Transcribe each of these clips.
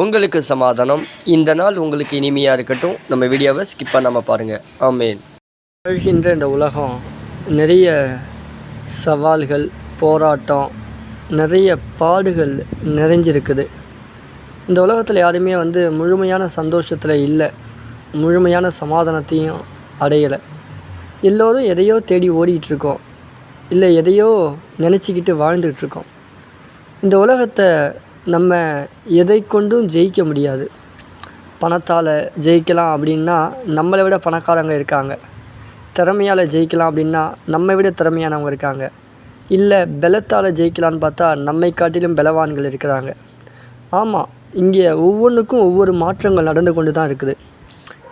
உங்களுக்கு சமாதானம். இந்த நாள் உங்களுக்கு இனிமையாக இருக்கட்டும். நம்ம வீடியோவை ஸ்கிப் பண்ணாமல் பாருங்கள் ஆமேன். வாழ்கின்ற இந்த உலகம் நிறைய சவால்கள் போராட்டம் நிறைய பாடுகள் நிறைஞ்சிருக்குது. இந்த உலகத்தில் யாருமே வந்து முழுமையான சந்தோஷத்தில் இல்லை. முழுமையான சமாதானத்தையும் அடையலை. எல்லோரும் எதையோ தேடி ஓடிக்கிட்டுருக்கோம். இருக்கோம் இல்லை எதையோ நினச்சிக்கிட்டு வாழ்ந்துக்கிட்டு இருக்கோம் இந்த உலகத்தை நம்ம எதை கொண்டும் ஜெயிக்க முடியாது. பணத்தால் ஜெயிக்கலாம் அப்படின்னா நம்மளை விட பணக்காரங்க இருக்காங்க. திறமையால் ஜெயிக்கலாம் அப்படின்னா நம்மை விட திறமையானவங்க இருக்காங்க. இல்லை பலத்தால் ஜெயிக்கலான்னு பார்த்தா நம்மை காட்டிலும் பலவான்கள் இருக்கிறாங்க. ஆமாம் இங்கே ஒவ்வொன்றுக்கும் ஒவ்வொரு மாற்றங்கள் நடந்து கொண்டு தான் இருக்குது.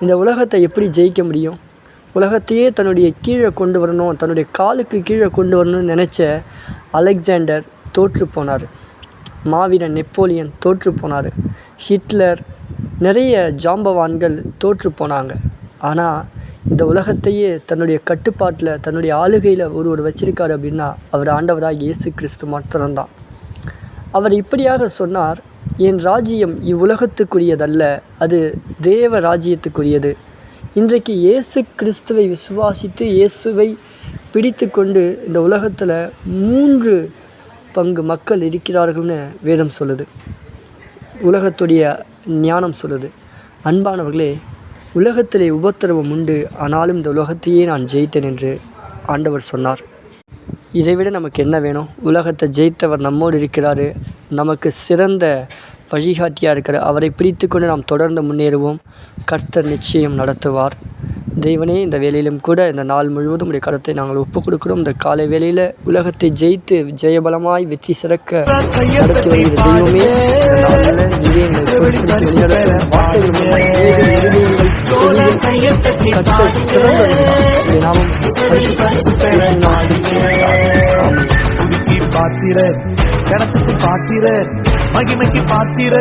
இந்த உலகத்தை எப்படி ஜெயிக்க முடியும்? உலகத்தையே தன்னுடைய கீழே கொண்டு வரணும் தன்னுடைய காலுக்கு கீழே கொண்டு வரணும்னு நினச்ச அலெக்சாண்டர் தோற்று போனார். மாவீரன் நெப்போலியன் தோற்று போனார். ஹிட்லர் நிறைய ஜாம்பவான்கள் தோற்று போனாங்க. ஆனால் இந்த உலகத்தையே தன்னுடைய கட்டுப்பாட்டில் தன்னுடைய ஆளுகையில் ஒருவர் வச்சிருக்கார் அப்படின்னா அவர் ஆண்டவராக இயேசு கிறிஸ்து மாத்திரம்தான். அவர் இப்படியாக சொன்னார் என் ராஜ்யம் இவ்வுலகத்துக்குரியதல்ல அது தேவ ராஜ்யத்துக்குரியது. இன்றைக்கு இயேசு கிறிஸ்துவை விசுவாசித்து இயேசுவை பிடித்து கொண்டு இந்த உலகத்தில் மூன்று பங்கு மக்கள் இருக்கிறார்கள்னு வேதம் சொல்லுது. உலகத்துடைய ஞானம் சொல்லுது. அன்பானவர்களே உலகத்திலே உபத்திரவம் உண்டு ஆனாலும் இந்த உலகத்தையே நான் ஜெயித்தேன் என்று ஆண்டவர் சொன்னார். இதைவிட நமக்கு என்ன வேணும்? உலகத்தை ஜெயித்தவர் நம்மோடு இருக்கிறாரு. நமக்கு சிறந்த வழிகாட்டியாக இருக்கிற அவரை பிடித்து கொண்டு நாம் தொடர்ந்து முன்னேறுவோம். கர்த்தர் நிச்சயம் நடத்துவார். தெய்வனே இந்த வேலையிலும் கூட இந்த நாள் முழுவதும் உடைய கருத்தை நாங்கள் ஒப்புக் கொடுக்கிறோம் இந்த காலை வேலையில் உலகத்தை ஜெயித்து ஜெயபலமாய் வெற்றி சிறக்க நடத்தி வருகிற தெய்வமே கர்த்தர் நாமம் பாத்திர. கணத்துக்கு பாத்திர மகிமைக்கு பாத்திர